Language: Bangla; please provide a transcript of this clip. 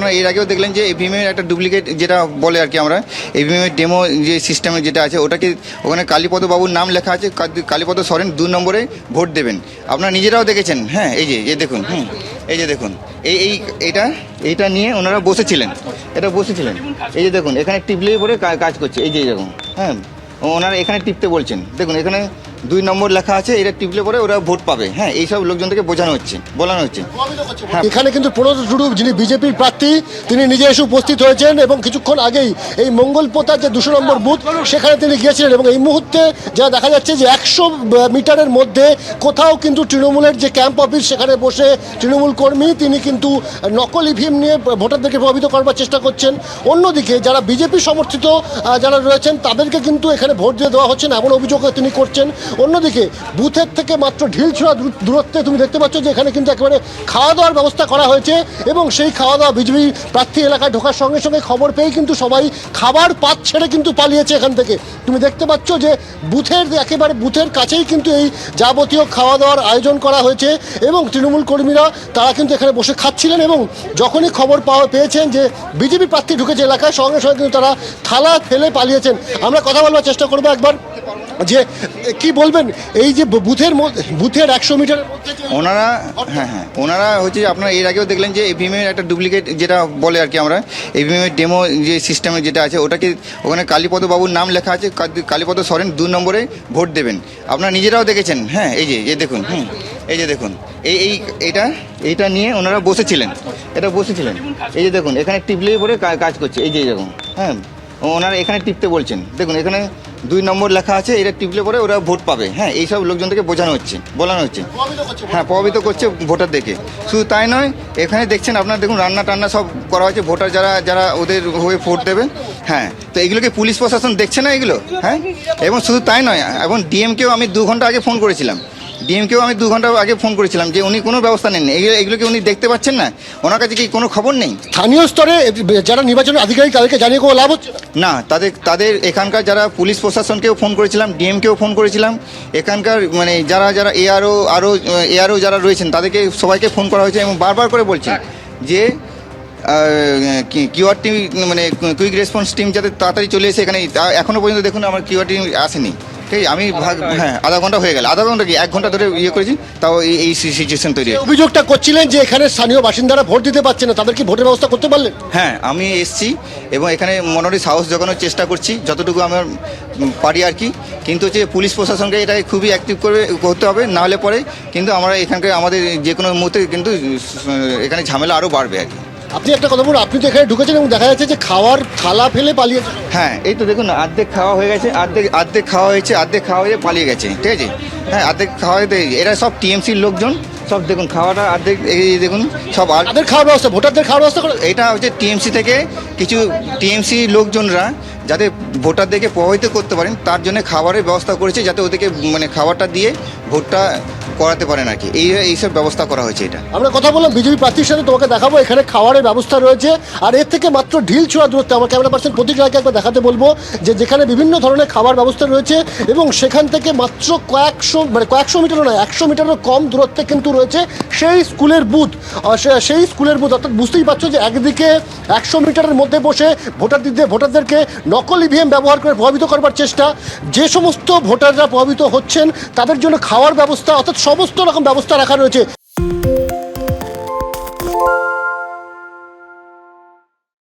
আপনারা এর আগেও দেখলেন যে ইভিএম এর একটা ডুপ্লিকেট যেটা বলে আর কি আমরা ইভিএম এর ডেমো যে সিস্টেমে যেটা আছে, ওটাকে ওখানে কালীপদ বাবুর নাম লেখা আছে কালী- কালীপদ সরেন দু নম্বরে ভোট দেবেন। আপনারা নিজেরাও দেখেছেন? হ্যাঁ এই যে, এই দেখুন, হুম, এই যে দেখুন, এই এই, এটা, এইটা নিয়ে ওনারা বসেছিলেন, এটা বসেছিলেন। এই যে দেখুন, এখানে টিপলেই পরে কাজ করছে, এই যে দেখুন হ্যাঁ ওনারা এখানে টিপতে বলছেন। দেখুন, এখানে দুই নম্বর লেখা আছে, এটা টিপলে পরে ওরা ভোট পাবে। হ্যাঁ এইসব লোকজনকে বোঝানো হচ্ছে, বলানো হচ্ছে। হ্যাঁ। এখানে কিন্তু প্রণত টুডু যিনি বিজেপির প্রার্থী, তিনি নিজে এসে উপস্থিত হয়েছেন এবং কিছুক্ষণ আগেই এই মঙ্গলপোতার যে দুশো নম্বর বুথ, সেখানে তিনি গিয়েছিলেন এবং এই মুহূর্তে যা দেখা যাচ্ছে যে একশো মিটারের মধ্যে কোথাও কিন্তু তৃণমূলের যে ক্যাম্প অফিস, সেখানে বসে তৃণমূল কর্মী, তিনি কিন্তু নকল ইভিএম নিয়ে ভোটারদেরকে প্রভাবিত করবার চেষ্টা করছেন। অন্যদিকে যারা বিজেপি সমর্থিত যারা রয়েছেন, তাদেরকে কিন্তু এখানে ভোট দিয়ে দেওয়া হচ্ছে না, এমন অভিযোগ তিনি করছেন। অন্যদিকে বুথের থেকে মাত্র ঢিল ছোড়া দূর- দূরত্বে তুমি দেখতে পাচ্ছ যে এখানে কিন্তু একেবারে খাওয়া দাওয়ার ব্যবস্থা করা হয়েছে এবং সেই খাওয়া দাওয়া বিজেপি প্রার্থী এলাকায় ঢোকার সঙ্গে সঙ্গে খবর পেয়ে কিন্তু সবাই খাবার পাত ছেড়ে কিন্তু পালিয়েছে এখান থেকে। তুমি দেখতে পাচ্ছ যে বুথের একেবারে বুথের কাছেই কিন্তু এই যাবতীয় খাওয়া দাওয়ার আয়োজন করা হয়েছে এবং তৃণমূল কর্মীরা তারা কিন্তু এখানে বসে খাচ্ছিলেন এবং যখনই খবর পাওয়া পেয়েছেন যে বিজেপি প্রার্থী ঢুকেছে এলাকায়, সঙ্গে সঙ্গে কিন্তু তারা থালা ফেলে পালিয়েছেন। আমরা কথা বলবার চেষ্টা করব একবার যে কি বলবেন? এই যে বুথের বুথের একশো মিটার ওনারা হ্যাঁ হ্যাঁ ওনারা হচ্ছে আপনারা এর আগেও দেখলেন যে ইভিএম এর একটা ডুপ্লিকেট যেটা বলে আর কি আমরা ইভিএম এর ডেমো যে সিস্টেমে যেটা আছে, ওটাকে ওখানে কালীপদ বাবুর নাম লেখা আছে কালী- কালীপদ সরেন দু নম্বরে ভোট দেবেন। আপনারা নিজেরাও দেখেছেন হ্যাঁ এই যে, এই দেখুন, হুম, এই যে দেখুন, এই এই, এটা, এইটা নিয়ে ওনারা বসেছিলেন, এটা বসেছিলেন। এই যে দেখুন, এখানে টিপলেই পরে কাজ করছে, এই যে দেখুন হ্যাঁ ওনারা এখানে টিপতে বলছেন, দেখুন, এখানে দুই নম্বর লেখা আছে, এটা টিপলে পরে ওরা ভোট পাবে। হ্যাঁ এইসব লোকজনদেরকে বোঝানো হচ্ছে, বলানো হচ্ছে। হ্যাঁ প্রভাবিত করছে ভোটার দেখে। শুধু তাই নয়, এখানে দেখছেন আপনার দেখুন, রান্না টান্না সব করা হয়েছে, ভোটার যারা যারা ওদের হয়ে ভোট দেবে। হ্যাঁ তো এগুলোকে পুলিশ প্রশাসন দেখছে না এগুলো? হ্যাঁ এবং শুধু তাই নয়, এবং ডিএমকেও আমি দু ঘণ্টা আগে ফোন করেছিলাম। ডিএমকেও আমি দু ঘণ্টা আগে ফোন করেছিলাম যে উনি কোনো ব্যবস্থা নেননি। এগুলো এগুলোকে উনি দেখতে পাচ্ছেন না? ওনার কাছে কি কোনো খবর নেই? স্থানীয় স্তরে যারা নির্বাচনের আধিকারিক তাদেরকে জানিয়ে কোনো লাভ হচ্ছে না? তাদের তাদের এখানকার যারা পুলিশ প্রশাসনকেও ফোন করেছিলাম ডিএমকেও ফোন করেছিলাম। এখানকার মানে যারা যারা এআরও আরও এআরও যারা রয়েছেন তাদেরকে সবাইকে ফোন করা হয়েছে এবং বারবার করে বলছি যে কিউআর টিম মানে কুইক রেসপন্স টিম যাতে তাড়াতাড়ি চলে এসে এখানে তা- এখনও পর্যন্ত দেখুন আমার কিউআর টিম আসেনি। ঠিক আমি ভাগ- হ্যাঁ আধা ঘণ্টা হয়ে গেল। আধা ঘণ্টা কি? এক ঘণ্টা ধরে ইয়ে করেছি তাও এই এই সিচুয়েশন তৈরি অভিযোগটা করছিলেন যে এখানে স্থানীয় বাসিন্দারা ভোট দিতে পারছে না তাদের কি ভোটের ব্যবস্থা করতে পারলেন? হ্যাঁ আমি এসছি এবং এখানে মনোরি সাহস জোগানোর চেষ্টা করছি যতটুকু আমার পারি আর কি। কিন্তু হচ্ছে পুলিশ প্রশাসনকে এটা খুবই অ্যাক্টিভ করে করতে হবে না হলে পরে কিন্তু আমরা এখানকার আমাদের যে কোনো মুহূর্তে কিন্তু এখানে ঝামেলা আরও বাড়বে আর কি। আপনি একটা কথা বলুন আপনি তো এখানে ঢুকেছেন এবং দেখা যাচ্ছে যে খাওয়ার থালা ফেলে পালিয়েছে হ্যাঁ এই তো দেখুন অর্ধেক খাওয়া হয়ে গেছে অর্ধেক অর্ধেক খাওয়া হয়েছে অর্ধেক খাওয়া হয়ে পালিয়ে গেছে ঠিক আছে? হ্যাঁ অর্ধেক খাওয়া হয়ে এরা সব টিএমসির লোকজন সব দেখুন খাওয়াটা অর্ধেক এই দেখুন সব আর তাদের খাওয়ার ব্যবস্থা ভোটারদের খাওয়ার ব্যবস্থা করে এটা হচ্ছে টিএমসি থেকে কিছু টিএমসি লোকজনরা যাতে ভোটারদেরকে প্রভাবিত করতে পারেন তার জন্য খাবারের ব্যবস্থা করেছে যাতে ওদেরকে মানে খাবারটা দিয়ে ভোটটা করাতে পারেন আর কি এই, এইসব ব্যবস্থা করা হয়েছে এটা। আমরা কথা বললাম বিজেপি প্রার্থীর সাথে, তোমাকে দেখাবো, এখানে খাওয়ারের ব্যবস্থা রয়েছে। আর এর থেকে মাত্র ঢিল ছোড়া দূরত্বে, আমার ক্যামেরা পার্সন প্রতীক রায়কে একবার দেখাতে বলব, যে যেখানে বিভিন্ন ধরনের খাবার ব্যবস্থা রয়েছে এবং সেখান থেকে মাত্র কয়েকশো মানে কয়েকশো মিটারও নয়, একশো মিটারও কম দূরত্বে কিন্তু রয়েছে সেই স্কুলের বুথ। সেই স্কুলের বুথ, অর্থাৎ বুঝতেই পারছ যে একদিকে একশো মিটারের মধ্যে বসে ভোটারদের, ভোটারদেরকে নকল ইভিএম ব্যবহার করে প্রভাবিত করবার চেষ্টা। যে সমস্ত ভোটাররা প্রভাবিত হচ্ছেন, তাদের জন্য খাওয়ার ব্যবস্থা অর্থাৎ সমস্ত রকম ব্যবস্থা রাখা রয়েছে।